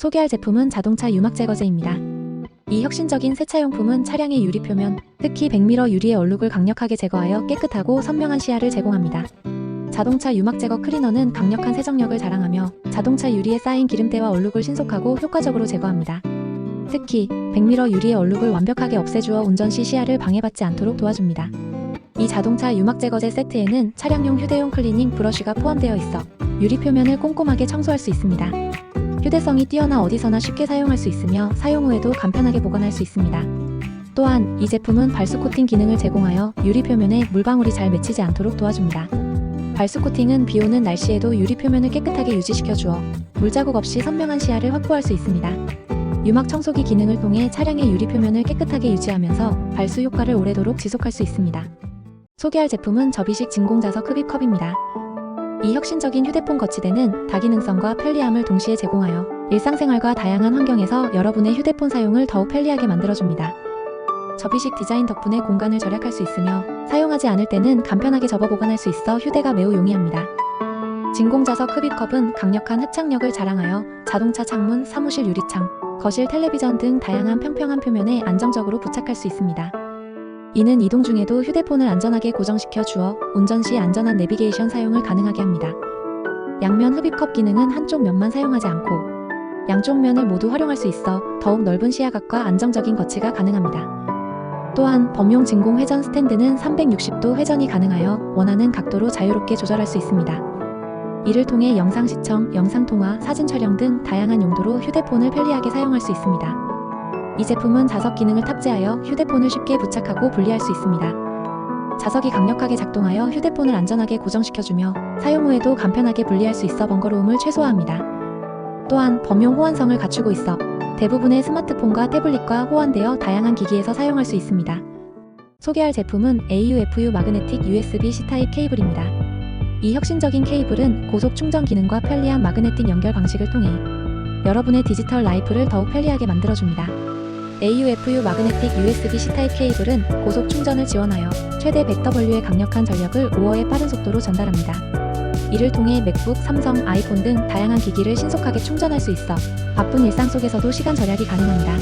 소개할 제품은 자동차 유막 제거제입니다. 이 혁신적인 세차용품은 차량의 유리 표면, 특히 백미러 유리의 얼룩을 강력하게 제거하여 깨끗하고 선명한 시야를 제공합니다. 자동차 유막 제거 클리너는 강력한 세정력을 자랑하며 자동차 유리에 쌓인 기름때와 얼룩을 신속하고 효과적으로 제거합니다. 특히 백미러 유리의 얼룩을 완벽하게 없애주어 운전 시 시야를 방해받지 않도록 도와줍니다. 이 자동차 유막 제거제 세트에는 차량용 휴대용 클리닝 브러쉬가 포함되어 있어 유리 표면을 꼼꼼하게 청소할 수 있습니다. 휴대성이 뛰어나 어디서나 쉽게 사용할 수 있으며 사용 후에도 간편하게 보관할 수 있습니다. 또한 이 제품은 발수 코팅 기능을 제공하여 유리 표면에 물방울이 잘 맺히지 않도록 도와줍니다. 발수 코팅은 비 오는 날씨에도 유리 표면을 깨끗하게 유지시켜 주어 물자국 없이 선명한 시야를 확보할 수 있습니다. 유막 청소기 기능을 통해 차량의 유리 표면을 깨끗하게 유지하면서 발수 효과를 오래도록 지속할 수 있습니다. 소개할 제품은 접이식 진공자석 흡입컵입니다. 이 혁신적인 휴대폰 거치대는 다기능성과 편리함을 동시에 제공하여 일상생활과 다양한 환경에서 여러분의 휴대폰 사용을 더욱 편리하게 만들어줍니다. 접이식 디자인 덕분에 공간을 절약할 수 있으며 사용하지 않을 때는 간편하게 접어 보관할 수 있어 휴대가 매우 용이합니다. 진공자석 흡입컵은 강력한 흡착력을 자랑하여 자동차 창문, 사무실 유리창, 거실 텔레비전 등 다양한 평평한 표면에 안정적으로 부착할 수 있습니다. 이는 이동 중에도 휴대폰을 안전하게 고정시켜 주어 운전 시 안전한 내비게이션 사용을 가능하게 합니다. 양면 흡입컵 기능은 한쪽 면만 사용하지 않고 양쪽 면을 모두 활용할 수 있어 더욱 넓은 시야각과 안정적인 거치가 가능합니다. 또한 범용 진공 회전 스탠드는 360도 회전이 가능하여 원하는 각도로 자유롭게 조절할 수 있습니다. 이를 통해 영상 시청, 영상 통화, 사진 촬영 등 다양한 용도로 휴대폰을 편리하게 사용할 수 있습니다. 이 제품은 자석 기능을 탑재하여 휴대폰을 쉽게 부착하고 분리할 수 있습니다. 자석이 강력하게 작동하여 휴대폰을 안전하게 고정시켜주며 사용 후에도 간편하게 분리할 수 있어 번거로움을 최소화합니다. 또한 범용 호환성을 갖추고 있어 대부분의 스마트폰과 태블릿과 호환되어 다양한 기기에서 사용할 수 있습니다. 소개할 제품은 AUFU 마그네틱 USB C 타입 케이블입니다. 이 혁신적인 케이블은 고속 충전 기능과 편리한 마그네틱 연결 방식을 통해 여러분의 디지털 라이프를 더욱 편리하게 만들어줍니다. AUFU 마그네틱 USB C 타입 케이블은 고속 충전을 지원하여 최대 100W의 강력한 전력을 5어의 빠른 속도로 전달합니다. 이를 통해 맥북, 삼성, 아이폰 등 다양한 기기를 신속하게 충전할 수 있어 바쁜 일상 속에서도 시간 절약이 가능합니다.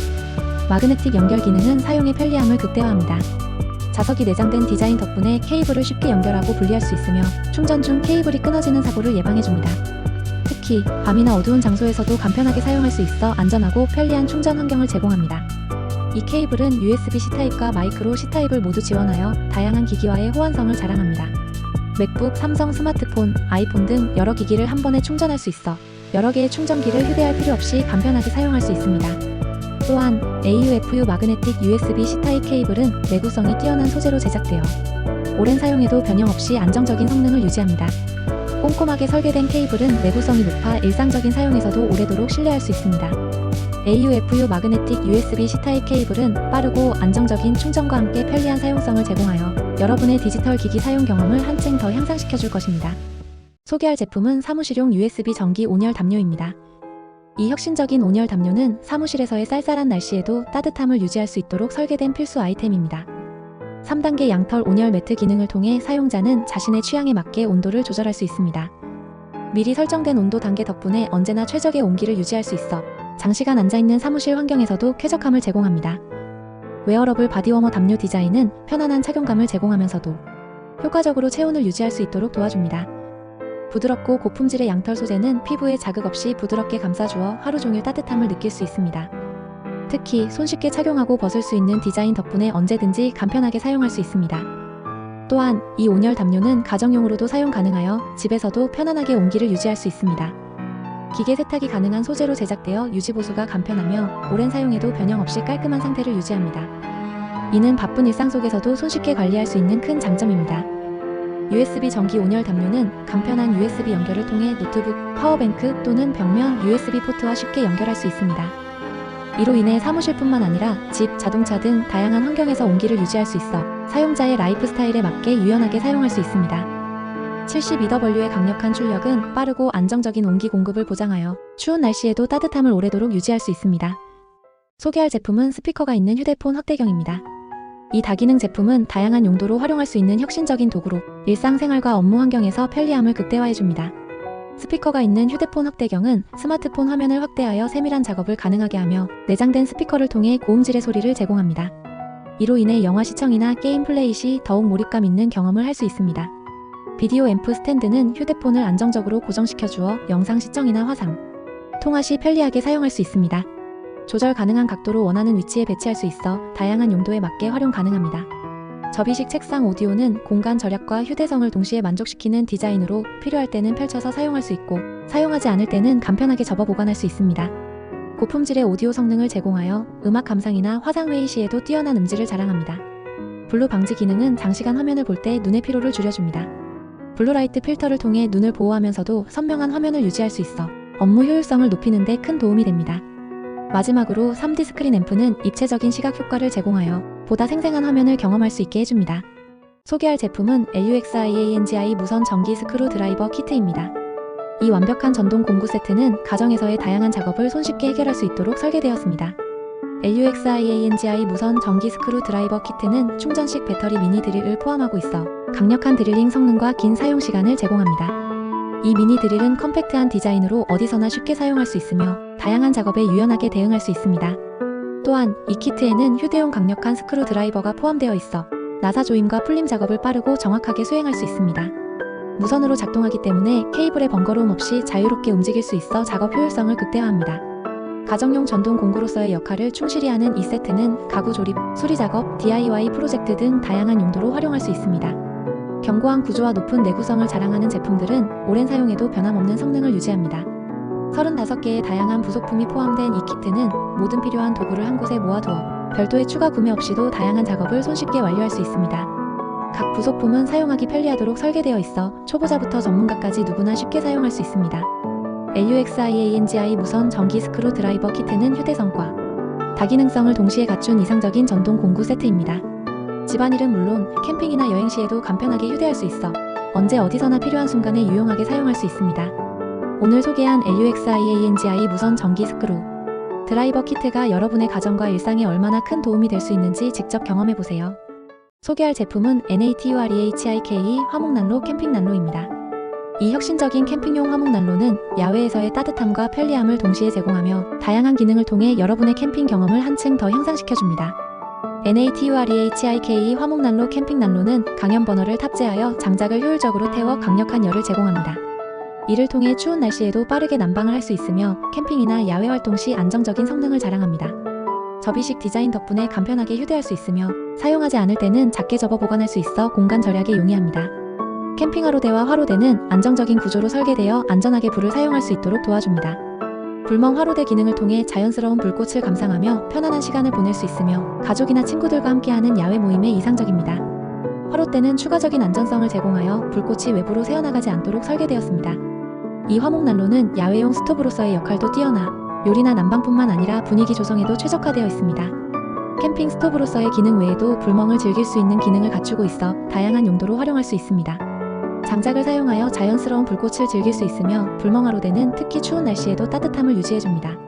마그네틱 연결 기능은 사용의 편리함을 극대화합니다. 자석이 내장된 디자인 덕분에 케이블을 쉽게 연결하고 분리할 수 있으며 충전 중 케이블이 끊어지는 사고를 예방해줍니다. 특히 밤이나 어두운 장소에서도 간편하게 사용할 수 있어 안전하고 편리한 충전 환경을 제공합니다. 이 케이블은 USB-C 타입과 마이크로 C 타입을 모두 지원하여 다양한 기기와의 호환성을 자랑합니다. 맥북, 삼성 스마트폰, 아이폰 등 여러 기기를 한 번에 충전할 수 있어 여러 개의 충전기를 휴대할 필요 없이 간편하게 사용할 수 있습니다. 또한 AUFU 마그네틱 USB-C 타입 케이블은 내구성이 뛰어난 소재로 제작되어 오랜 사용에도 변형 없이 안정적인 성능을 유지합니다. 꼼꼼하게 설계된 케이블은 내구성이 높아 일상적인 사용에서도 오래도록 신뢰할 수 있습니다. AUFU 마그네틱 USB-C 타입 케이블은 빠르고 안정적인 충전과 함께 편리한 사용성을 제공하여 여러분의 디지털 기기 사용 경험을 한층 더 향상시켜 줄 것입니다. 소개할 제품은 사무실용 USB 전기 온열 담요입니다. 이 혁신적인 온열 담요는 사무실에서의 쌀쌀한 날씨에도 따뜻함을 유지할 수 있도록 설계된 필수 아이템입니다. 3단계 양털 온열 매트 기능을 통해 사용자는 자신의 취향에 맞게 온도를 조절할 수 있습니다. 미리 설정된 온도 단계 덕분에 언제나 최적의 온기를 유지할 수 있어 장시간 앉아있는 사무실 환경에서도 쾌적함을 제공합니다. 웨어러블 바디워머 담요 디자인은 편안한 착용감을 제공하면서도 효과적으로 체온을 유지할 수 있도록 도와줍니다. 부드럽고 고품질의 양털 소재는 피부에 자극 없이 부드럽게 감싸주어 하루 종일 따뜻함을 느낄 수 있습니다. 특히 손쉽게 착용하고 벗을 수 있는 디자인 덕분에 언제든지 간편하게 사용할 수 있습니다. 또한 이 온열 담요는 가정용으로도 사용 가능하여 집에서도 편안하게 온기를 유지할 수 있습니다. 기계 세탁이 가능한 소재로 제작되어 유지 보수가 간편하며 오랜 사용에도 변형 없이 깔끔한 상태를 유지합니다. 이는 바쁜 일상 속에서도 손쉽게 관리할 수 있는 큰 장점입니다. USB 전기 온열 담요는 간편한 USB 연결을 통해 노트북, 파워뱅크 또는 벽면 USB 포트와 쉽게 연결할 수 있습니다. 이로 인해 사무실뿐만 아니라 집, 자동차 등 다양한 환경에서 온기를 유지할 수 있어 사용자의 라이프 스타일에 맞게 유연하게 사용할 수 있습니다. 72W의 강력한 출력은 빠르고 안정적인 온기 공급을 보장하여 추운 날씨에도 따뜻함을 오래도록 유지할 수 있습니다. 소개할 제품은 스피커가 있는 휴대폰 확대경입니다. 이 다기능 제품은 다양한 용도로 활용할 수 있는 혁신적인 도구로 일상생활과 업무 환경에서 편리함을 극대화해줍니다. 스피커가 있는 휴대폰 확대경은 스마트폰 화면을 확대하여 세밀한 작업을 가능하게 하며 내장된 스피커를 통해 고음질의 소리를 제공합니다. 이로 인해 영화 시청이나 게임 플레이 시 더욱 몰입감 있는 경험을 할 수 있습니다. 비디오 앰프 스탠드는 휴대폰을 안정적으로 고정시켜 주어 영상 시청이나 화상, 통화 시 편리하게 사용할 수 있습니다. 조절 가능한 각도로 원하는 위치에 배치할 수 있어 다양한 용도에 맞게 활용 가능합니다. 접이식 책상 오디오는 공간 절약과 휴대성을 동시에 만족시키는 디자인으로 필요할 때는 펼쳐서 사용할 수 있고 사용하지 않을 때는 간편하게 접어 보관할 수 있습니다. 고품질의 오디오 성능을 제공하여 음악 감상이나 화상 회의 시에도 뛰어난 음질을 자랑합니다. 블루 방지 기능은 장시간 화면을 볼 때 눈의 피로를 줄여줍니다. 블루라이트 필터를 통해 눈을 보호하면서도 선명한 화면을 유지할 수 있어 업무 효율성을 높이는 데 큰 도움이 됩니다. 마지막으로 3D 스크린 앰프는 입체적인 시각 효과를 제공하여 보다 생생한 화면을 경험할 수 있게 해줍니다. 소개할 제품은 LUXIANGI 무선 전기 스크루 드라이버 키트입니다. 이 완벽한 전동 공구 세트는 가정에서의 다양한 작업을 손쉽게 해결할 수 있도록 설계되었습니다. LUXIANGI 무선 전기 스크루 드라이버 키트는 충전식 배터리 미니 드릴을 포함하고 있어 강력한 드릴링 성능과 긴 사용 시간을 제공합니다. 이 미니 드릴은 컴팩트한 디자인으로 어디서나 쉽게 사용할 수 있으며 다양한 작업에 유연하게 대응할 수 있습니다. 또한 이 키트에는 휴대용 강력한 스크루 드라이버가 포함되어 있어 나사 조임과 풀림 작업을 빠르고 정확하게 수행할 수 있습니다. 무선으로 작동하기 때문에 케이블의 번거로움 없이 자유롭게 움직일 수 있어 작업 효율성을 극대화합니다. 가정용 전동 공구로서의 역할을 충실히 하는 이 세트는 가구 조립, 수리 작업, DIY 프로젝트 등 다양한 용도로 활용할 수 있습니다. 견고한 구조와 높은 내구성을 자랑하는 제품들은 오랜 사용에도 변함없는 성능을 유지합니다. 35개의 다양한 부속품이 포함된 이 키트는 모든 필요한 도구를 한 곳에 모아두어 별도의 추가 구매 없이도 다양한 작업을 손쉽게 완료할 수 있습니다. 각 부속품은 사용하기 편리하도록 설계되어 있어 초보자부터 전문가까지 누구나 쉽게 사용할 수 있습니다. LUXIANGI 무선 전기 스크루 드라이버 키트는 휴대성과 다기능성을 동시에 갖춘 이상적인 전동 공구 세트입니다. 집안일은 물론 캠핑이나 여행 시에도 간편하게 휴대할 수 있어 언제 어디서나 필요한 순간에 유용하게 사용할 수 있습니다. 오늘 소개한 LUXIANGI 무선 전기 스크루 드라이버 키트가 여러분의 가정과 일상에 얼마나 큰 도움이 될 수 있는지 직접 경험해 보세요. 소개할 제품은 NATUREHIKE 화목난로 캠핑난로입니다. 이 혁신적인 캠핑용 화목난로는 야외에서의 따뜻함과 편리함을 동시에 제공하며 다양한 기능을 통해 여러분의 캠핑 경험을 한층 더 향상시켜줍니다. NATUREHIKE 화목난로 캠핑난로는 강연 버너를 탑재하여 장작을 효율적으로 태워 강력한 열을 제공합니다. 이를 통해 추운 날씨에도 빠르게 난방을 할 수 있으며 캠핑이나 야외 활동 시 안정적인 성능을 자랑합니다. 접이식 디자인 덕분에 간편하게 휴대할 수 있으며 사용하지 않을 때는 작게 접어 보관할 수 있어 공간 절약에 용이합니다. 캠핑 화로대와 화로대는 안정적인 구조로 설계되어 안전하게 불을 사용할 수 있도록 도와줍니다. 불멍 화로대 기능을 통해 자연스러운 불꽃을 감상하며 편안한 시간을 보낼 수 있으며 가족이나 친구들과 함께하는 야외 모임에 이상적입니다. 화로대는 추가적인 안전성을 제공하여 불꽃이 외부로 새어나가지 않도록 설계되었습니다. 이 화목난로는 야외용 스토브로서의 역할도 뛰어나 요리나 난방뿐만 아니라 분위기 조성에도 최적화되어 있습니다. 캠핑 스토브로서의 기능 외에도 불멍을 즐길 수 있는 기능을 갖추고 있어 다양한 용도로 활용할 수 있습니다. 장작을 사용하여 자연스러운 불꽃을 즐길 수 있으며 불멍화로대는 특히 추운 날씨에도 따뜻함을 유지해줍니다.